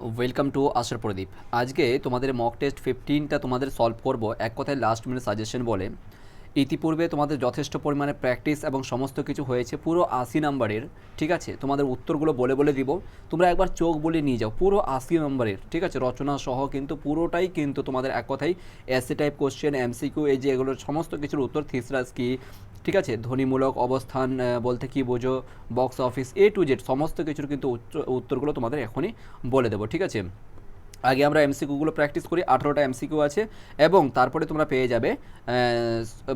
Welcome to আশার প্রদীপ আজকে তোমাদের মক টেস্ট ফিফটিনটা তোমাদের সলভ করব। এক কথায় লাস্ট মিনিট সাজেশন বলে। ইতিপূর্বে তোমাদের যথেষ্ট পরিমাণে প্র্যাকটিস এবং সমস্ত কিছু হয়েছে পুরো আশি নাম্বারের ঠিক আছে? তোমাদের উত্তরগুলো বলে বলে দিব। তোমরা একবার চোখ বলে নিয়ে যাও, পুরো আশি নম্বরের ঠিক আছে? রচনা সহ কিন্তু পুরোটাই কিন্তু তোমাদের এক কথায় এসে টাইপ কোশ্চেন এমসিকিউ এই যে এগুলোর সমস্ত কিছুর উত্তর থিসরাস কি ঠিক আছে? ধ্বনিমূলক অবস্থান বলতে কি বোঝো box office A to Z সমস্ত কিছুর কিন্তু উত্তরগুলো তোমাদের এখনই বলে দেবো, ঠিক আছে? আগে আমরা এমসিকিউগুলো প্র্যাকটিস করি, আঠেরোটা এমসিকিউ আছে, এবং তারপরে তোমরা পেয়ে যাবে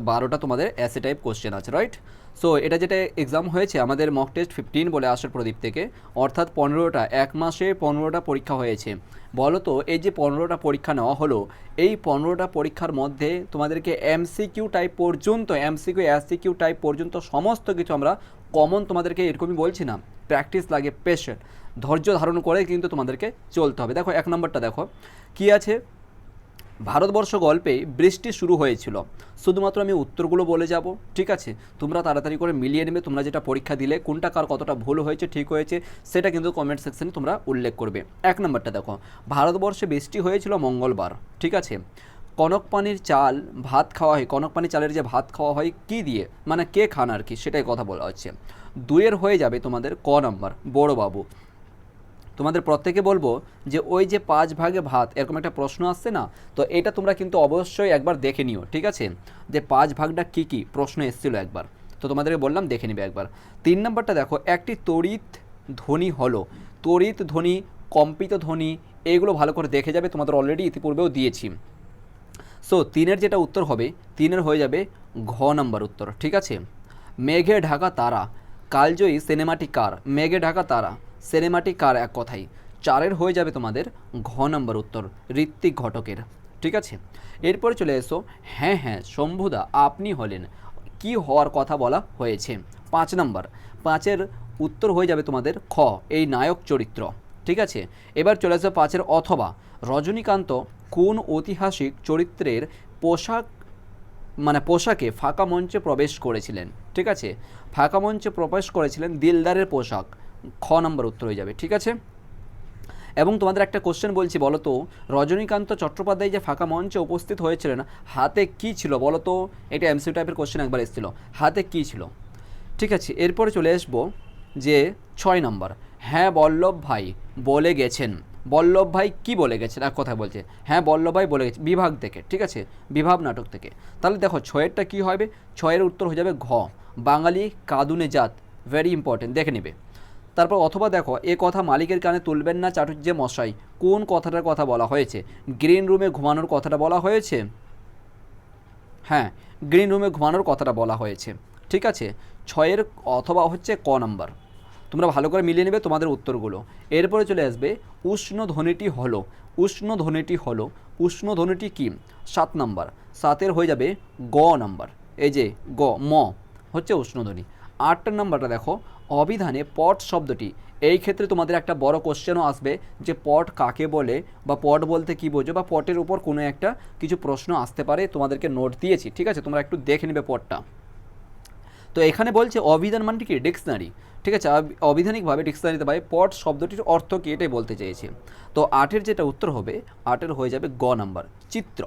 বারোটা তোমাদের অ্যাসে টাইপ কোশ্চেন আছে রাইট সো এটা যেটা এক্সাম হয়েছে, আমাদের মক টেস্ট ফিফটিন বলে আসার প্রদীপ থেকে, অর্থাৎ পনেরোটা, এক মাসে পনেরোটা পরীক্ষা হয়েছে। বলো তো, এই যে পনেরোটা পরীক্ষা নেওয়া হলো, এই পনেরোটা পরীক্ষার মধ্যে তোমাদেরকে এমসিকিউ টাইপ পর্যন্ত এমসিকিউ এসসিকিউ টাইপ পর্যন্ত সমস্ত কিছু আমরা কমন তোমাদেরকে এরকমই বলছি না প্র্যাকটিস লাগে পেশেন্ট ধৈর্য ধারণ করে কিন্তু তোমাদেরকে চলতে হবে। দেখো, এক নম্বরটা দেখো। কি আছে? ভারতবর্ষ গল্পে বৃষ্টি শুরু হয়েছিল। শুধুমাত্র আমি উত্তরগুলো বলে যাব, ঠিক আছে? তোমরা তাড়াতাড়ি করে মিলিয়ে নেবে, তোমরা যেটা পরীক্ষা দিলে, কোনটা কার কতটা ভুল হয়েছে, ঠিক হয়েছে, সেটা কিন্তু কমেন্ট সেকশনে তোমরা উল্লেখ করবে। এক নম্বরটা দেখো। ভারতবর্ষে বৃষ্টি হয়েছিল মঙ্গলবার, ঠিক আছে? কনক পানির চাল ভাত খাওয়া হয়। কনক পানির চালের যে ভাত খাওয়া হয়, কি দিয়ে? মানে কে খান আর কি, সেটাই কথা বলা হচ্ছে। দুয়ের হয়ে যাবে তোমাদের ক নম্বর, বড়বাবু। তোমাদের প্রত্যেকে বলব যে ওই যে পাঁচ ভাগে ভাত, এরকম একটা প্রশ্ন আসছে না? তো এটা তোমরা কিন্তু অবশ্যই একবার দেখে নিও, ঠিক আছে? যে পাঁচ ভাগটা কি কি? প্রশ্ন এসেছিল একবার। তো তোমাদেরকে বললাম দেখে নিবে একবার। তিন নম্বরটা দেখো, একটি তড়িৎ ধ্বনি হলো। তড়িৎ ধ্বনি, কম্পিত ধ্বনি এইগুলো ভালো করে দেখে যাবে, তোমাদের অলরেডি ইতিপূর্বেও দিয়েছি। সো তিনের যেটা উত্তর হবে, তিনের হয়ে যাবে ঘ নাম্বার উত্তর, ঠিক আছে? মেঘে ঢাকা তারা, কালজয়ী সিনেমাটি কার? মেঘে ঢাকা তারা। সিনেমাটি কার এক কথাই? চারের হয়ে যাবে তোমাদের ঘ নম্বর উত্তর, ঋত্বিক ঘটকের। ঠিক আছে? এরপরে চলে এসো। হ্যাঁ হ্যাঁ শম্ভুদা, আপনি হলেন। কি হওয়ার কথা বলা হয়েছে? পাঁচ নম্বর। পাঁচের উত্তর হয়ে যাবে তোমাদের খ, এই নায়ক চরিত্র। ঠিক আছে? এবার চলে আসবে পাঁচের অথবা। রজনীকান্ত কোন ঐতিহাসিক চরিত্রের পোশাক মানে পোশাকে ফাঁকা মঞ্চে প্রবেশ করেছিলেন? ঠিক আছে? ফাঁকা মঞ্চে প্রবেশ করেছিলেন দিলদারের পোশাক। খ নম্বর উত্তর হয়ে যাবে, ঠিক আছে? এবং তোমাদের একটা কোশ্চেন বলছি বলো তো রজনীকান্ত চট্টোপাধ্যায় যে ফাঁকা মঞ্চে উপস্থিত হয়েছিলেন, হাতে কি ছিল বলো তো এটা এমসিউ টাইপের কোশ্চেন একবার এসেছিল, হাতে কি ছিল? ঠিক আছে, এরপরে চলে আসব যে ছয় নম্বর হ্যাঁ বল্লভ ভাই বলে গেছেন, বল্লভ ভাই কি বলে গেছেন? এক কথা বলছে হ্যাঁ বল্লভ ভাই বলে গেছে, বিভাগ থেকে, ঠিক আছে? বিভাব নাটক থেকে, তাহলে দেখো ছয়েরটা কি হবে? ছয়ের উত্তর হয়ে যাবে ঘ, বাঙালি কাদুনে জাত ভেরি ইম্পর্টেন্ট দেখে নেবে। তারপর অথবা দেখো, এ কথা মালিকের কানে তুলবেন না চাটুর্যে মশাই। কোন কথাটার কথা বলা হয়েছে? গ্রিন রুমে ঘুমানোর কথাটা বলা হয়েছে? হ্যাঁ গ্রিন রুমে ঘুমানোর কথাটা বলা হয়েছে। ঠিক আছে? ছয়ের অথবা হচ্ছে ক নাম্বার। তোমরা ভালো করে মিলিয়ে নেবে তোমাদের উত্তরগুলো। এরপরে চলে আসবে, উষ্ণ ধ্বনিটি হলো। উষ্ণ ধ্বনিটি হলো। উষ্ণ ধ্বনিটি কি? সাত নাম্বার। সাতের হয়ে যাবে গ নাম্বার। এই যে গ, ম হচ্ছে উষ্ণধ্বনি আটটার নাম্বারটা দেখো। অভিধানে পট শব্দটি। এই ক্ষেত্রে তোমাদের একটা বড় কোশ্চেনও আসবে যে পট কাকে বলে বা পট বলতে কি বোঝো বা পটের উপর কোনো একটা কিছু প্রশ্ন আসতে পারে, তোমাদেরকে নোট দিয়েছি, ঠিক আছে? তোমরা একটু দেখে নেবে পটটা। তো এখানে বলছে অভিধান মানটি কি? ডিকশনারি ঠিক আছে? অবি- অভিধানিকভাবে ডিকশনারিতে পাই পট শব্দটির অর্থ কি এটাই বলতে চেয়েছে। তো আটের যেটা উত্তর হবে, আটের হয়ে যাবে গ নাম্বার চিত্র।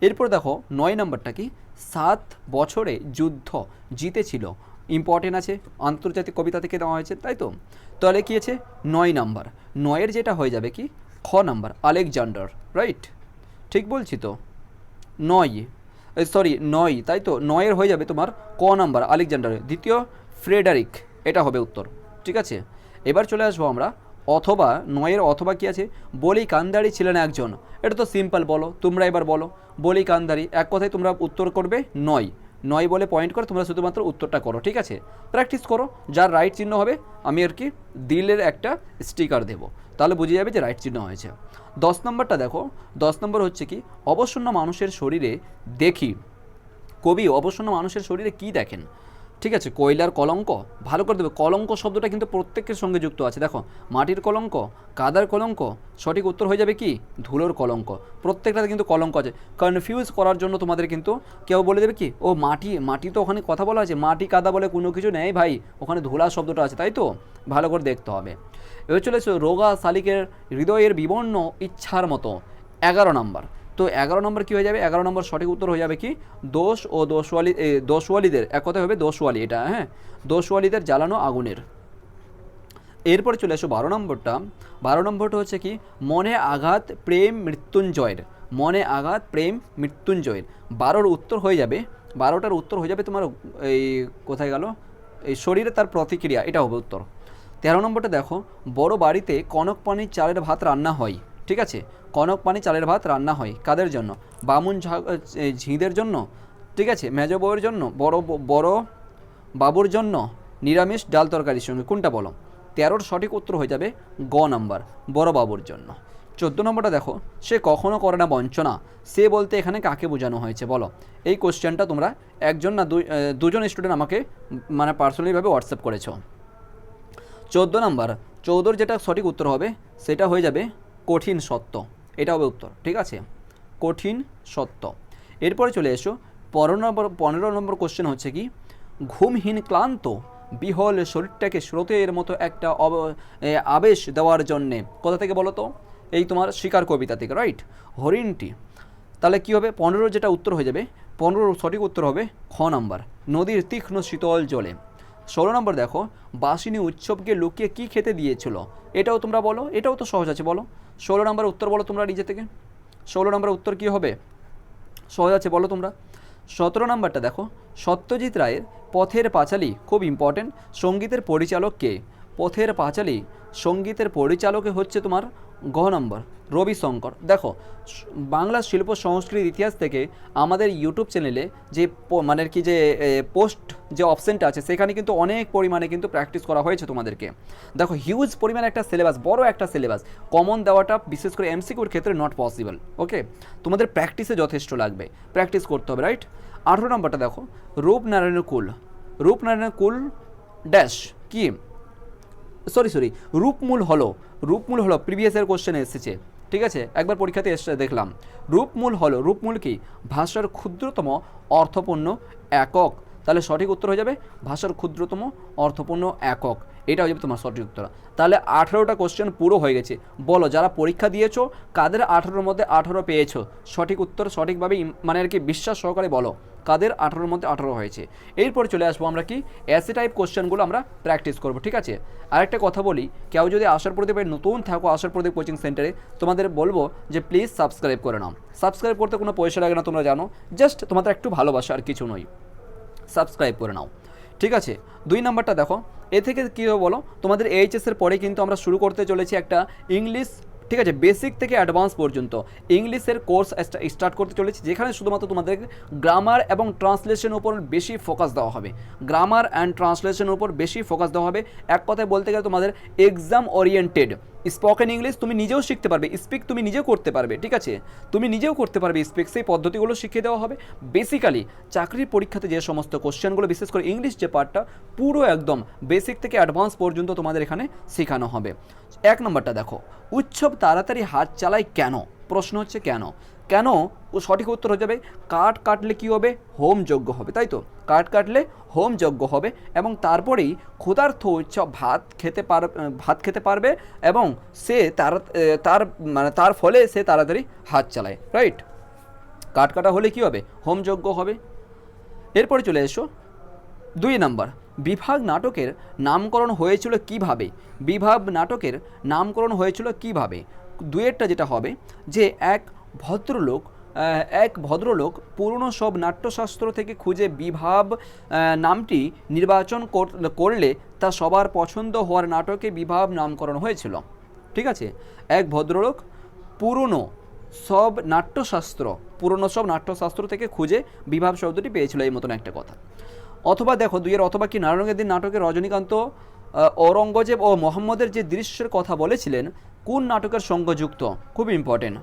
এরপর দেখো, নয় নাম্বারটা কি? সাত বছরে যুদ্ধ জিতেছিল ইম্পর্টেন্ট আছে, আন্তর্জাতিক কবিতা থেকে নেওয়া হয়েছে, তাই তো? তাহলে কী আছে? নয় নাম্বার। নয়ের যেটা হয়ে যাবে কি? খ নাম্বার, আলেকজান্ডার রাইট ঠিক বলছি তো? নয়। সরি নয়, তাই তো? নয়ের হয়ে যাবে তোমার ক নাম্বার, আলেকজান্ডার। দ্বিতীয়, ফ্রেডারিক, এটা হবে উত্তর। ঠিক আছে? এবার চলে আসব আমরা। অথবা, নয়ের অথবা কি আছে? বলি কান্দারি ছিলেন একজন। এটা তো সিম্পল বলো, তোমরা এবার বলো। বলি কান্দারি, এক কথায় তোমরা উত্তর করবে নয়। নয় বলে পয়েন্ট করে, তোমরা শুধুমাত্র উত্তরটা করো, ঠিক আছে? প্র্যাকটিস করো, যার রাইট চিহ্ন হবে, আমি আর কি দিলের একটা স্টিকার দেবো। তাহলে বুঝে যাবে যে রাইট চিহ্ন হয়েছে। দশ নম্বরটা দেখো, দশ নম্বর হচ্ছে কি, অবসন্ন মানুষের শরীরে দেখি। কবি অবসন্ন মানুষের শরীরে কি দেখেন? ঠিক আছে, কয়লার কলঙ্ক, ভালো করে দেবে কলঙ্ক শব্দটা কিন্তু প্রত্যেকের সঙ্গে যুক্ত আছে। দেখো, মাটির কলঙ্ক, কাদার কলঙ্ক, সঠিক উত্তর হয়ে যাবে কি? ধুলোর কলঙ্ক। প্রত্যেকটাতে কিন্তু কলঙ্ক আছে। কনফিউজ করার জন্য তোমাদের কিন্তু কেউ বলে দেবে কি, ও মাটি মাটি তো ওখানে কথা বলা আছে, মাটি কাদা বলে কোনো কিছু নেই ভাই, ওখানে ধুলা শব্দটা আছে, তাই তো? ভালো করে দেখতে হবে। এবার চলে এসো, রোগা শালিকের হৃদয়ের বিবর্ণ ইচ্ছার মতো। এগারো নম্বর তো এগারো নম্বর কী হয়ে যাবে? এগারো নম্বর সঠিক উত্তর হয়ে যাবে কি? দোষ ও দোষওয়ালি দোষওয়ালিদের, এক কথায় হবে দোষওয়ালি এটা হ্যাঁ? দোষওয়ালিদের জ্বালানো আগুনের। এরপরে চলে আসো বারো নম্বরটা। বারো নম্বরটা হচ্ছে কি? মনে আঘাত, প্রেম, মৃত্যুঞ্জয়ের। মনে আঘাত, প্রেম, মৃত্যুঞ্জয়ের। বারোর উত্তর হয়ে যাবে। বারোটার উত্তর হয়ে যাবে তোমার, এই, কোথায় গেল? এই শরীরে তার প্রতিক্রিয়া, এটা হবে উত্তর। তেরো নম্বরটা দেখো, বড় বাড়িতে কনক পানির চালের ভাত রান্না হয়। ঠিক আছে? কনক পানি চালের ভাত রান্না হয় কাদের জন্য? বামুন ঝিঁদের জন্য? ঠিক আছে? মেজ বউয়ের জন্য? বড় বড় বাবুর জন্য? নিরামিষ ডাল তরকারির সঙ্গে কোনটা বলো? তেরোর সঠিক উত্তর হয়ে যাবে গ নাম্বার, বড় বাবুর জন্য। চোদ্দ নম্বরটা দেখো, সে কখনো করে না বঞ্চনা। সে বলতে এখানে কাকে বোঝানো হয়েছে বলো? এই কোশ্চেনটা তোমরা একজন না দুজন স্টুডেন্ট আমাকে মানে পার্সোনালিভাবে হোয়াটসঅ্যাপ করেছ। চোদ্দ নাম্বার চৌদ্দোর যেটা সঠিক উত্তর হবে, সেটা হয়ে যাবে কঠিন সত্য। এটা হবে উত্তর, ঠিক আছে? কঠিন সত্য। এরপরে চলে এসো, পনেরো নম্বর পনেরো নম্বর কোশ্চেন হচ্ছে কি? ঘুমহীন ক্লান্ত, বিহল শরীরটাকে স্রোতের মতো একটা আবেশ দেওয়ার জন্যে, কোথা থেকে বলো তো? এই তোমার শিকার কবিতা থেকে রাইট হরিণটি। তাহলে কী হবে? পনেরো যেটা উত্তর হয়ে যাবে পনেরোর সঠিক উত্তর হবে খ নাম্বার, নদীর তীক্ষ্ণ শীতল জলে। ষোলো নম্বর দেখো, বাসিনী উৎসবকে লুকিয়ে কি খেতে দিয়েছিল? এটাও তোমরা বলো, এটাও তো সহজ আছে, বলো। ষোলো নম্বর উত্তর বলো তোমরা নিজে থেকে। ষোলো নম্বর উত্তর কী হবে? সহজ আছে, বলো তোমরা। সতেরো নম্বরটা দেখো। সত্যজিৎ রায়ের পথের পাঁচালী খুব ইম্পর্টেন্ট সঙ্গীতের পরিচালক কে? পথের পাঁচালী সঙ্গীতের পরিচালকে হচ্ছে তোমার গ নম্বর, রবি শঙ্কর। দেখো বাংলা শিল্প সংস্কৃতির ইতিহাস থেকে আমাদের ইউটিউব চ্যানেলে যে মানে কি যে পোস্ট যে অপশনটা আছে, সেখানে কিন্তু অনেক পরিমাণে কিন্তু প্র্যাকটিস করা হয়েছে তোমাদেরকে। দেখো হিউজ পরিমাণে একটা সিলেবাস বড় একটা সিলেবাস কমন দেওয়াটা বিশেষ করে এমসিকিউর ক্ষেত্রে নট পসিবল ওকে তোমাদের প্র্যাকটিসে যথেষ্ট লাগবে প্র্যাকটিস করতে হবে রাইট আঠেরো নম্বরটা দেখো রূপনারায়ণ কুল। রূপনারায়ণ কুল ড্যাশ কি? সরি সরি, রূপমূল হলো রূপমূল হলো প্রিভিয়াস ইয়ার কোশ্চেনে এসেছে, ঠিক আছে? একবার পরীক্ষাতে এসে দেখলাম। রূপমূল হলো, রূপমূল কি? ভাষার ক্ষুদ্রতম অর্থপূর্ণ একক। তাহলে সঠিক উত্তর হয়ে যাবে, ভাষার ক্ষুদ্রতম অর্থপূর্ণ একক। এটা হয়ে যাবে তোমার সঠিক উত্তর। তাহলে আঠেরোটা কোশ্চেন পুরো হয়ে গেছে। বলো, যারা পরীক্ষা দিয়েছ, কাদের আঠেরোর মধ্যে আঠেরো পেয়েছ? সঠিক উত্তর সঠিকভাবে মানে আর কি, বিশ্বাস সহকারে বলো। কাদের আঠারোর মধ্যে আঠারো হয়েছে। এরপর চলে আসব আমরা কি অ্যাসি টাইপ কোশ্চেনগুলো আমরা প্র্যাকটিস করব, ঠিক আছে? আরেকটা কথা বলি, কেউ যদি আশার প্রদীপের নতুন থাকো আশার প্রদীপ কোচিং সেন্টারে তোমাদের বলব যে প্লিজ সাবস্ক্রাইব করে নাও। সাবস্ক্রাইব করতে কোনো পয়সা লাগে না, তোমরা জানো জাস্ট তোমাদের একটু ভালোবাসা আর কিছু নয়। সাবস্ক্রাইব করে নাও। ঠিক আছে? দুই নাম্বারটা দেখো, এ থেকে কী হবে বলো, তোমাদের এইচএসের পরে কিন্তু আমরা শুরু করতে চলেছি একটা ইংলিশ ঠিক আছে বেসিক থেকে অ্যাডভান্স পর্যন্ত। ইংলিশের কোর্স স্টার্ট করতে চলেছি, যেখানে শুধুমাত্র তোমাদের গ্রামার এবং ট্রান্সলেশনের উপর বেশি ফোকাস দেওয়া হবে। গ্রামার অ্যান্ড ট্রান্সলেশনের উপর বেশি ফোকাস দেওয়া হবে। এক কথায় বলতে গেলে তোমাদের এক্সাম ওরিয়েন্টেড স্পোকেন ইংলিশ তুমি নিজেও শিখতে পারবে স্পিক তুমি নিজেও করতে পারবে, ঠিক আছে? তুমি নিজেও করতে পারবে স্পিক সেই পদ্ধতিগুলো শিখিয়ে দেওয়া হবে। বেসিক্যালি চাকরির পরীক্ষাতে যে সমস্ত কোশ্চেনগুলো বিশেষ করে ইংলিশ যে পার্টটা পুরো একদম বেসিক থেকে অ্যাডভান্স পর্যন্ত তোমাদের এখানে শেখানো হবে। এক নম্বরটা দেখো, উৎসব তাড়াতাড়ি হাত চালায় কেন? প্রশ্ন হচ্ছে কেন? কেন ও সঠিক উত্তর হয়ে যাবে? কাঠ কাটলে কি হবে? হোম যজ্ঞ হবে, তাই তো? কাঠ কাটলে হোম যজ্ঞ হবে এবং তারপরেই ক্ষুধার্থ ভাত খেতে পার, ভাত খেতে পারবে এবং সে তার তার মানে তার ফলে সে তাড়াতাড়ি হাত চালায় রাইট কাঠ কাটা হলে কি হবে? হোম যজ্ঞ হবে। এরপরে চলে এসো। দুই নাম্বার, বিভাগ নাটকের নামকরণ হয়েছিল কীভাবে? বিভাগ নাটকের নামকরণ হয়েছিল কীভাবে? দুয়েরটা যেটা হবে যে এক ভদ্রলোক এক ভদ্রলোক পুরনো সব নাট্যশাস্ত্র থেকে খুঁজে বিভাব নামটি নির্বাচন কর- করলে তা সবার পছন্দ হওয়ার নাটকে বিভাব নামকরণ হয়েছিল। ঠিক আছে? এক ভদ্রলোক পুরনো সব নাট্যশাস্ত্র, পুরনো সব নাট্যশাস্ত্র থেকে খুঁজে বিভাব শব্দটি পেয়েছিল এই মতন একটা কথা। অথবা দেখো, দুইয়ের অথবা কি নারায়ণের দিন নাটকে রজনীকান্ত ঔরঙ্গজেব ও মোহাম্মদের যে দৃশ্যের কথা বলেছিলেন, কোন নাটকের সঙ্গে যুক্ত খুব ইম্পর্টেন্ট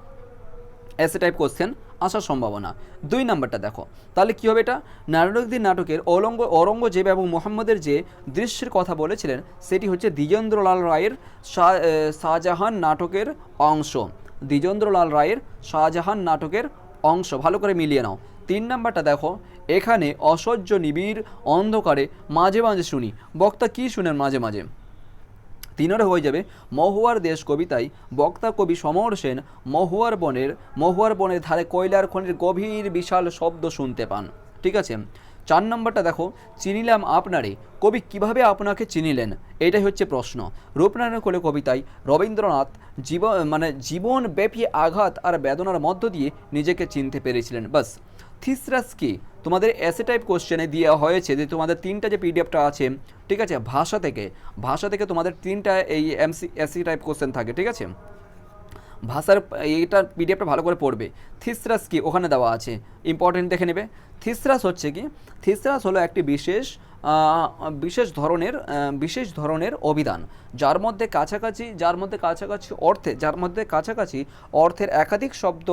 এসে টাইপ কোশ্চেন আসার সম্ভাবনা। দুই নাম্বারটা দেখো। তাহলে কী হবে এটা? নারায়ণদিন নাটকের অলঙ্গ অরঙ্গজেব এবং মোহাম্মদের যে দৃশ্যের কথা বলেছিলেন, সেটি হচ্ছে দ্বিজেন্দ্রলাল রায়ের শাহজাহান নাটকের অংশ। দ্বিজেন্দ্রলাল রায়ের শাহজাহান নাটকের অংশ। ভালো করে মিলিয়ে নাও। তিন নাম্বারটা দেখো। এখানে অসহ্য নিবিড় অন্ধকারে মাঝে মাঝে শুনি। বক্তা কী শুনেন মাঝে মাঝে? তিনরে হয়ে যাবে মহুয়ার দেশ কবিতায়। বক্তা কবি সমর সেন মহুয়ার বনের মহুয়ার বনের ধারে কয়লার খনির গভীর বিশাল শব্দ শুনতে পান। ঠিক আছে? চার নম্বরটা দেখো, চিনিলাম আপনারে। কবি কীভাবে আপনাকে চিনিলেন? এটাই হচ্ছে প্রশ্ন। রূপনারায়ণ কোলে কবিতায়, রবীন্দ্রনাথ জীবন মানে জীবনব্যাপী আঘাত আর বেদনার মধ্য দিয়ে নিজেকে চিনতে পেরেছিলেন। বাস। থিসরাস কি? তোমাদের এসে টাইপ কোশ্চেনে দেওয়া হয়েছে যে তোমাদের তিনটা যে পিডিএফটা আছে, ঠিক আছে? ভাষা থেকে ভাষা থেকে তোমাদের তিনটা এই এমসি এসি টাইপ কোশ্চেন থাকে, ঠিক আছে? ভাষার এইটা পিডিএফটা ভালো করে পড়বে। থিসরাস কি? ওখানে দেওয়া আছে। ইম্পর্টেন্ট দেখে নেবে। থিসরাস হচ্ছে কি? থিসরাস হলো একটি বিশেষ বিশেষ ধরনের বিশেষ ধরনের অভিধান। যার মধ্যে কাছাকাছি, যার মধ্যে কাছাকাছি অর্থে, যার মধ্যে কাছাকাছি অর্থের একাধিক শব্দ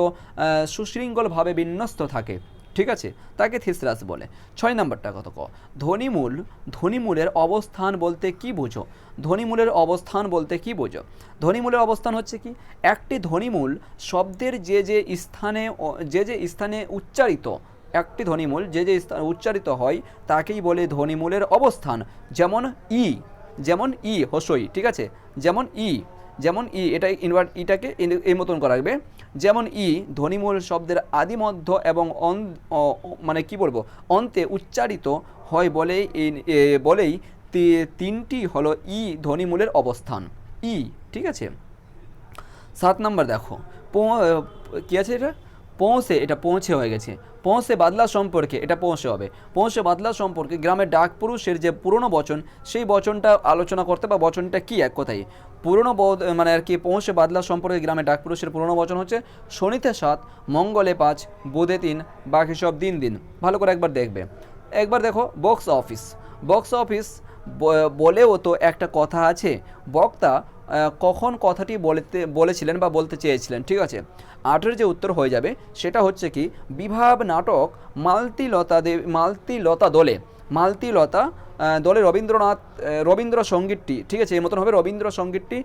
সুশৃঙ্খলভাবে বিন্যস্ত থাকে। ঠিক আছে? তাকে থিসরাস বলে। ছয় নম্বরটা কত ক ধ্বনিমূল, ধ্বনিমূলের অবস্থান বলতে কি বোঝো? ধ্বনিমূলের অবস্থান বলতে কি বোঝো? ধ্বনিমূলের অবস্থান হচ্ছে কি? একটি ধ্বনিমূল শব্দের যে যে স্থানে যে যে স্থানে উচ্চারিত, একটি ধ্বনিমূল যে যে স্থান উচ্চারিত হয়, তাকেই বলে ধ্বনিমূলের অবস্থান। যেমন ই যেমন ই, হসই, ঠিক আছে? যেমন ই যেমন ই, এটা ইনভার্ট ইটাকে এই মতন করা রাখবে যেমন ই, ধ্বনিমূল শব্দের আদিমধ্য এবং অন মানে কি বলব, অন্তে উচ্চারিত হয় বলেই বলেই তিনটি হলো ই, ধ্বনিমূলের অবস্থান। ই, ঠিক আছে? সাত নাম্বার দেখো। কি আছে এটা? পৌঁছে, এটা পৌঁছে হয়ে গেছে। পৌঁছে বাদলা সম্পর্কে, এটা পৌঁছে হবে। পৌঁছে বাদলা সম্পর্কে গ্রামের ডাক পুরুষের যে পুরনো বচন, সেই বচনটা আলোচনা করতে বা বচনটা কি এক কথায়? পুরনো মানে আর কি পৌঁছে বাদলা সম্পর্কে গ্রামের ডাক পুরুষের পুরনো বচন হচ্ছে, শনিতে সাত, মঙ্গলে পাঁচ, বুধে তিন, বাকি সব দিন দিন। ভালো করে একবার দেখবে। একবার দেখো, বক্স অফিস। বক্স অফিস বলেও তো একটা কথা আছে। বক্তা কখন কথাটি বলতে বলেছিলেন বা বলতে চেয়েছিলেন ঠিক আছে? আটের যে উত্তর হয়ে যাবে সেটা হচ্ছে কি বিভাব নাটক মালতিলতা দেব মালতিলতা দলে মালতিলতা দলে রবীন্দ্রনাথ আহ, রবীন্দ্র সঙ্গীতটি ঠিক আছে এর মতন হবে রবীন্দ্র সঙ্গীতটি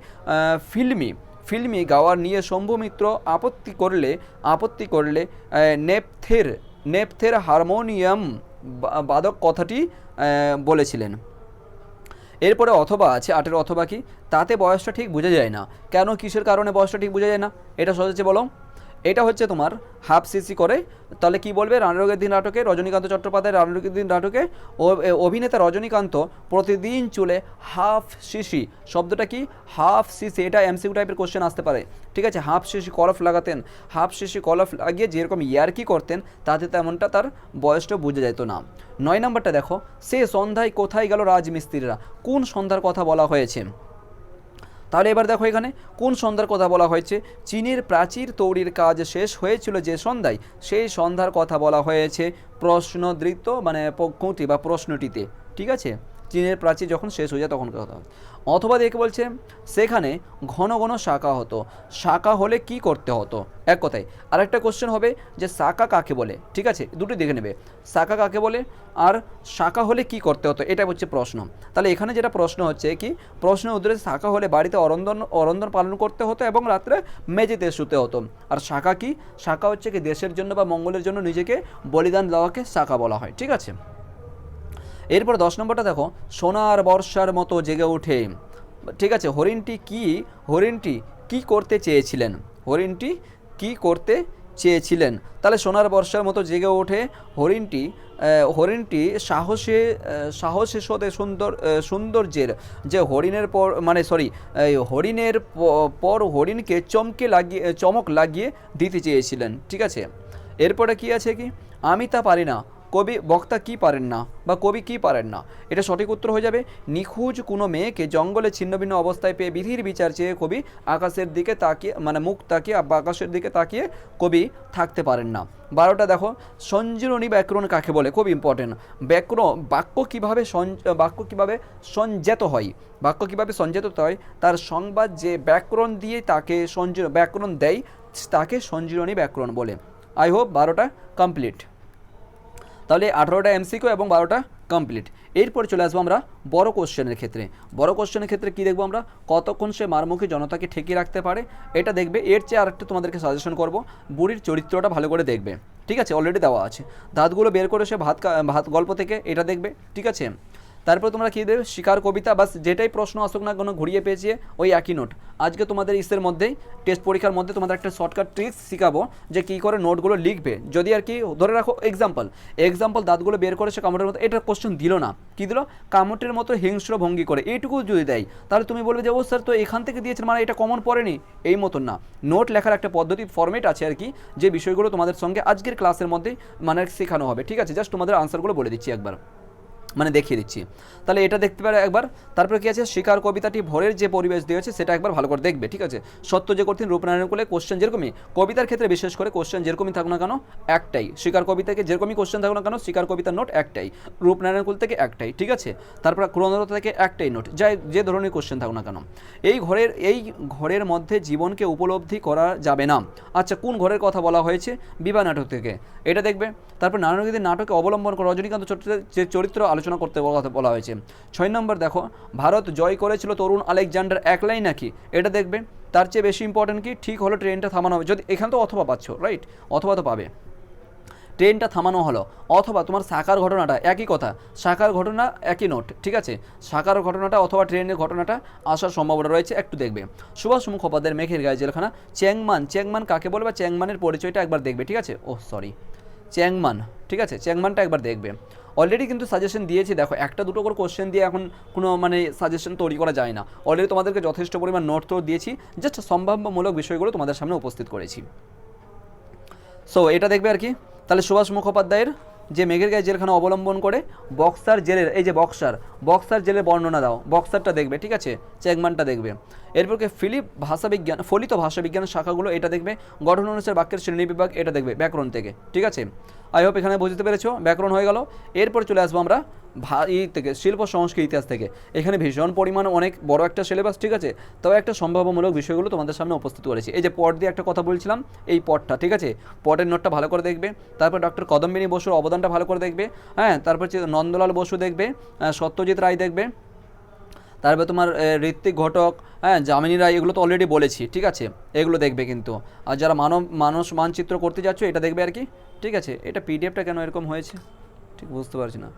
ফিল্মি ফিল্মি গাওয়ার নিয়ে শম্ভু মিত্র আপত্তি করলে আপত্তি করলে নেপথের নেপথের হারমোনিয়াম বাদক কথাটি বলেছিলেন। এরপরে অথবা আছে আটের অথবা কি? তাতে বয়সটা ঠিক বোঝা যায় না। কেন কিসের কারণে বয়সটা ঠিক বোঝা যায় না? এটা সহজ বলো। এটা হচ্ছে তোমার হাফ সিসি করে। তাহলে কি বলবে? রানরোগের দিন নাটকে রজনীকান্ত চট্টোপাধ্যায় রানরোগের দিন নাটকে অভিনেতা রজনীকান্ত প্রতিদিন চুলে হাফ সিসি। শব্দটা কি? হাফ সিসি। এটা এমসিউ টাইপের কোশ্চেন আসতে পারে। ঠিক আছে? হাফ সিসি কলফ লাগাতেন। হাফ সিসি কলফ লাগিয়ে যেরকম ইয়ারকি করতেন, তাতে তেমনটা তার বয়সটা বুঝে যেত না। নয় নম্বরটা দেখো। সে সন্ধ্যায় কোথায় গেল রাজমিস্ত্রিরা? কোন সন্ধ্যার কথা বলা হয়েছে? তাহলে এবার দেখো এখানে কোন সন্ধ্যার কথা বলা হয়েছে। চীনের প্রাচীর তৈরির কাজ শেষ হয়েছিল যে সন্ধ্যায়। সেই সন্ধ্যার কথা বলা হয়েছে প্রশ্নদৃত মানে পক্ষটি বা প্রশ্নটিতে। ঠিক আছে? চীনের প্রাচীর যখন শেষ হয়ে যায় তখন কথা। অথবা দেখে বলছে, সেখানে ঘন ঘন শাখা হতো। শাখা হলে কি করতে হতো? এক কথায়। আরেকটা কোশ্চেন হবে যে শাখা কাকে বলে? ঠিক আছে? দুটোই দেখে নেবে। শাখা কাকে বলে? আর শাখা হলে কি করতে হতো? এটা হচ্ছে প্রশ্ন। তাহলে এখানে যেটা প্রশ্ন হচ্ছে কি, প্রশ্নের উত্তরে শাখা হলে বাড়িতে অরন্দন অরন্দন পালন করতে হতো এবং রাত্রে মেঝেতে শুতে হতো। আর শাখা কি? শাখা হচ্ছে কি দেশের জন্য বা মঙ্গলের জন্য নিজেকে বলিদান দেওয়াকে শাখা বলা হয়। ঠিক আছে? এরপর দশ নম্বরটা দেখো, সোনার বর্ষার মতো জেগে ওঠে। ঠিক আছে, হরিণটি কি হরিণটি কি করতে চেয়েছিলেন? হরিণটি কি করতে চেয়েছিলেন? তাহলে সোনার বর্ষার মতো জেগে ওঠে, হরিণটি হরিণটি সাহসে সাহসে সদে সুন্দর সৌন্দর্যের যে হরিণের পর মানে সরি হরিণের পর হরিণকে চমকে লাগিয়ে চমক লাগিয়ে দিতে চেয়েছিলেন। ঠিক আছে, এরপরে কি আছে কি? আমি তা পারি না। কবি বক্তা কি পারেন না বা কবি কি পারেন না? এটা সঠিক উত্তর হয়ে যাবে, নিখোঁজ কোনো মেয়েকে জঙ্গলে ছিন্নভিন্ন অবস্থায় পেয়ে বিধির বিচার চেয়ে কবি আকাশের দিকে তাকিয়ে মানে মুখ তাকিয়ে, বা আকাশের দিকে তাকিয়ে কবি থাকতে পারেন না। বারোটা দেখো সঞ্জীবনী ব্যাকরণ কাকে বলে? খুব ইম্পর্টেন্ট ব্যাকরণ, বাক্য কীভাবে বাক্য কীভাবে সঞ্জাত হয়? বাক্য কীভাবে সঞ্জাত হয়? তার সংবাদ যে ব্যাকরণ দিয়ে তাকে সঞ্জীব ব্যাকরণ দেয়, তাকে সঞ্জীবনী ব্যাকরণ বলে। আই হোপ বারোটা কমপ্লিট তাহলে আঠারোটা এমসিকিউ এবং বারোটা কমপ্লিট এরপর চলে আসব আমরা বড় কোশ্চেনের ক্ষেত্রে। বড় কোশ্চেনের ক্ষেত্রে কী দেখব আমরা? কতক্ষণ সে মারমুখী জনতাকে ঠেকিয়ে রাখতে পারে? এটা দেখবে। এর চেয়ে আরেকটা তোমাদেরকে সাজেশন করব। বুড়ির চরিত্রটা ভালো করে দেখবে। ঠিক আছে? অলরেডি দেওয়া আছে। দাঁতগুলো বের করে সে ভাত ভাত গল্প থেকে এটা দেখবে। ঠিক আছে? তারপর তোমরা কী দেবে? শিকার কবিতা, বাস যেটাই প্রশ্ন আসুক না কোনো, ঘুরিয়ে পেয়েছে ওই একই নোট আজকে তোমাদের ইসের মধ্যেই টেস্ট পরীক্ষার মধ্যে তোমাদের একটা শর্টকাট ট্রিক্স শেখাবো যে কী করে নোটগুলো লিখবে। যদি আর কি, ধরে রাখো এক্সাম্পল এক্সাম্পল দাঁতগুলো বের করে সে কামড়ের মতো, এটা কোশ্চেন দিল না। কী দিল? কামড়ের মতো হিংস্র ভঙ্গি করে। এইটুকু যদি দেয়, তাহলে তুমি বলবে যে, ও স্যার তো এখান থেকে দিয়েছেন মানে এটা কমন পড়েনি? এই মতন না। নোট লেখার একটা পদ্ধতি ফর্মেট আছে আর কি, যে বিষয়গুলো তোমাদের সঙ্গে আজকের ক্লাসের মধ্যেই মানে শেখানো হবে। ঠিক আছে? জাস্ট তোমাদের আনসারগুলো বলে দিচ্ছি একবার। মানে দেখিয়ে দিচ্ছি। তাহলে এটা দেখতে পারে একবার। তারপরে কি আছে? শিকার কবিতাটি ভোরের যে পরিবেশ দিয়েছে, সেটা একবার ভালো করে দেখবে, ঠিক আছে? সত্য যে করতেন রূপনারায়ণ কোলে কোশ্চেন যেরকমই, কবিতার ক্ষেত্রে বিশেষ করে কোশ্চেন যেরকমই থাকুক না কেন, একটাই। শিকার কবিতাকে যেরকমই কোশ্চেন থাকুক না কেন, শিকার কবিতার নোট একটাই। রূপনারায়ণ কুল থেকে একটাই, ঠিক আছে? তারপর ক্রোনরতা থেকে একটাই নোট যাই, যে ধরনের কোশ্চেন থাকুক না কেন। এই ঘরের এই ঘরের মধ্যে জীবনকে উপলব্ধি করা যাবে না। আচ্ছা কোন ঘরের কথা বলা হয়েছে? বিবাহ নাটক থেকে। এটা দেখবে। তারপর নারায়ণগীতির নাটকে অবলম্বন করা রজনীকান্ত চরিত্রের যে চরিত্র আলোচনা করতে বলা হয়েছে। ছয় নম্বর দেখো, ভারত জয় করেছিল তরুণ আলেকজান্ডার একলাই নাকি? এটা দেখবে, তার চেয়ে বেশি ইম্পর্টেন্ট কি? ঠিক হলো ট্রেনটা থামানো হবে। যদি এখান তো অথবা পাচ্ছ রাইট অথবা তো পাবে। ট্রেনটা থামানো হলো। অথবা তোমার শাখার ঘটনাটা একই কথা। শাখার ঘটনা একই নোট ঠিক আছে? শাখার ঘটনাটা অথবা ট্রেনের ঘটনাটা আসার সম্ভাবনা রয়েছে, একটু দেখবে। সুভাষ মুখোপাধ্যায়ের মেঘের গায়ে জেলখানা, চ্যাংমান চ্যাংমান কাকে বলে বা চ্যাংমানের পরিচয়টা একবার দেখবে, ঠিক আছে? ও সরি চ্যাংমান, ঠিক আছে? চ্যাংমানটা একবার দেখবে। অলরেডি কিন্তু সাজেশন দিয়েছি, দেখো, একটা দুটো করে কোশ্চেন দিয়ে এখন কোনো মানে সাজেশন তৈরি করা যায় না। অলরেডি তোমাদেরকে যথেষ্ট পরিমাণ নোট তো দিয়েছি জাস্ট সম্ভাব্যমূলক বিষয়গুলো তোমাদের সামনে উপস্থিত করেছি। সো এটা দেখবে আর কি? তাহলে সুভাষ মুখোপাধ্যায়ের যে মেঘের গায়ে জেলখানা অবলম্বন করে, বক্সার জেলের, এই যে বক্সার বক্সার জেলের বর্ণনা দাও। বক্সারটা দেখবে, ঠিক আছে? চেকমানটা দেখবে। এরপরকে ফিলিপ ভাষাবিজ্ঞান, ফলিত ভাষাবিজ্ঞান শাখাগুলো এটা দেখবে, গঠন অনুসারে বাক্যের শ্রেণি বিভাগ এটা দেখবে, ব্যাকরণ থেকে, ঠিক আছে? আই হোপ এখানে বুঝতে পেরেছ, ব্যাকরণ হয়ে গেল। এরপর চলে আসব আমরা ই থেকে, শিল্প সংস্কৃতি ইতিহাস থেকে। এখানে ভীষণ পরিমাণে অনেক বড় একটা সিলেবাস ঠিক আছে, তবে একটা সম্ভাব্যমূলক বিষয়গুলো তোমাদের সামনে উপস্থিত করেছি। এই যে পট দিয়ে একটা কথা বলছিলাম, এই পটটা ঠিক আছে, পটের নোটটা ভালো করে দেখবে, তারপর ডক্টর কদম্বিনী বসুর অবদানটা ভালো করে দেখবে হ্যাঁ তারপর হচ্ছে নন্দলাল বসু দেখবে সত্যজিৎ রায় দেখবে, তারপরে তোমার ঋত্বিক ঘটক হ্যাঁ যামিনী রায়, এগুলো তো অলরেডি বলেছি, ঠিক আছে, এগুলো দেখবে কিন্তু। আর যারা মানব মানুষ মানচিত্র করতে যাচ্ছ, এটা দেখবে আর কি, ঠিক আছে, এটা পিডিএফটা কেন এরকম হয়েছে, ঠিক, বুঝতে পারছি না।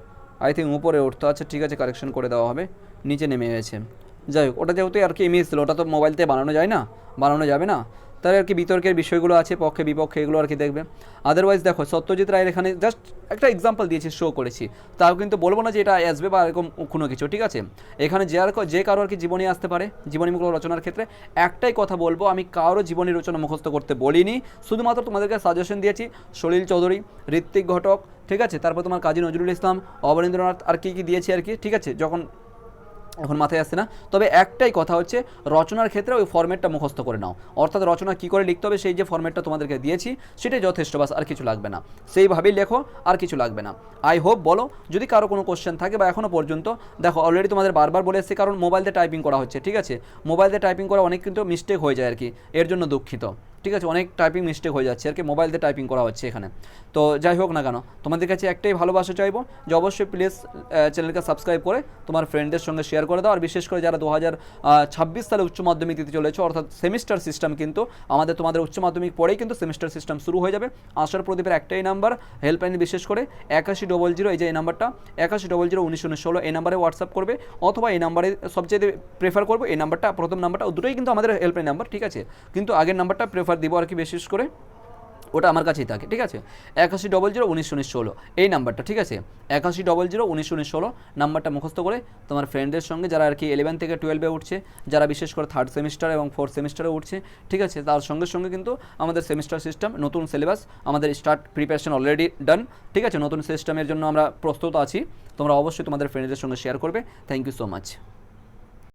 আই থিঙ্ক উপরে উঠতো আচ্ছা ঠিক আছে কারেকশন করে দেওয়া হবে, নিচে নেমে গেছে। যাই হোক, ওটা যেহেতু আর কি ইমেজ ছিল, ওটা তো মোবাইলতে বানানো যায় না, বানানো যাবে না। তার আর কি বিতর্কের বিষয়গুলো আছে, পক্ষে, বিপক্ষে এগুলো আর কি দেখবে। আদারওয়াইজ দেখো, সত্যজিৎ রায়ের এখানে জাস্ট একটা এক্সাম্পল দিয়েছি শো করেছি। তাও কিন্তু বলব না যে এটা আসবে বা এরকম কোনো কিছু, ঠিক আছে? এখানে যে আর যে কারও আর কি জীবনী আসতে পারে জীবনীমূলক রচনার ক্ষেত্রে, একটাই কথা বলব, আমি কারও জীবনী রচনা মুখস্থ করতে বলিনি। শুধুমাত্র তোমাদেরকে সাজেশন দিয়েছি, সলিল চৌধুরী, ঋত্বিক ঘটক, ঠিক আছে? তারপর তোমার কাজী নজরুল ইসলাম, অবনীন্দ্রনাথ, আর কি কি দিয়েছি আর কি, ঠিক আছে? যখন এখন মাথায় আসছে না। তবে একটাই কথা হচ্ছে, রচনার ক্ষেত্রে ওই ফর্মেটটা মুখস্থ করে নাও। অর্থাৎ রচনা কী করে লিখতে হবে, সেই যে ফর্মেটটা তোমাদেরকে দিয়েছি, সেটাই যথেষ্ট, বাস আর কিছু লাগবে না। সেইভাবেই লেখো, আর কিছু লাগবে না। আই হোপ বলো, যদি কারও কোনো কোশ্চেন থাকে বা এখনও পর্যন্ত, দেখো অলরেডি তোমাদের বারবার বলে এসেছি, কারণ মোবাইলতে টাইপিং করা হচ্ছে, ঠিক আছে? মোবাইলতে টাইপিং করা অনেক কিন্তু মিস্টেক হয়ে যায় আর কি, এর জন্য দুঃখিত। ঠিক আছে, অনেক টাইপিং মিস্টেক হয়ে যাচ্ছে, আর কি মোবাইল দিয়ে টাইপিং করা হচ্ছে এখানে। তো যাই হোক না কেন, তোমাদের কাছে একটাই ভালোবাসা চাইব যে অবশ্যই প্লিজ চ্যানেলকে সাবস্ক্রাইব করে তোমার ফ্রেন্ডদের সঙ্গে শেয়ার করে দাও, আর বিশেষ করে যারা দু হাজার ছাব্বিশ সালে উচ্চ মাধ্যমিক দিতে চলেছে, অর্থাৎ সেমিস্টার সিস্টেম কিন্তু আমাদের তোমাদের উচ্চ মাধ্যমিক পরেই কিন্তু সেমিস্টার সিস্টেম শুরু হয়ে যাবে। আশার প্রদীপের একটাই নাম্বার হেল্পলাইন বিশেষ করে একাশি ডবল জিরো এই যে এই নাম্বারটা একাশি ডবল জিরো উনিশ উনিশ ষোলো, এই নাম্বারে হোয়াটসঅ্যাপ করবে, অথবা এই নাম্বারে সবচেয়ে প্রেফার করব, এই নাম্বারটা প্রথম নাম্বারটা দুটোই কিন্তু আমাদের হেল্পলাইন নাম্বার ঠিক আছে? কিন্তু আগের নাম্বারটা প্রেফার দিব আর কি বিশেষ করে, ওটা আমার কাছেই থাকে, ঠিক আছে? একাশি ডবল জিরো উনিশ উনিশ ষোলো, এই নাম্বারটা ঠিক আছে? একাশি ডবল জিরো উনিশ উনিশ ষোলো নাম্বারটা মুখস্থ করে তোমার ফ্রেন্ডের সঙ্গে যারা আর কি ইলেভেন থেকে টুয়েলভে উঠছে, যারা বিশেষ করে থার্ড সেমিস্টার এবং ফোর্থ সেমিস্টারে উঠছে, ঠিক আছে? তার সঙ্গে সঙ্গে কিন্তু আমাদের সেমিস্টার সিস্টেম নতুন সিলেবাস আমাদের স্টার্ট প্রিপারেশন অলরেডি ডান ঠিক আছে? নতুন সিস্টেমের জন্য আমরা প্রস্তুত আছি, তোমরা অবশ্যই তোমাদের ফ্রেন্ডদের সঙ্গে শেয়ার করবে। Thank you so much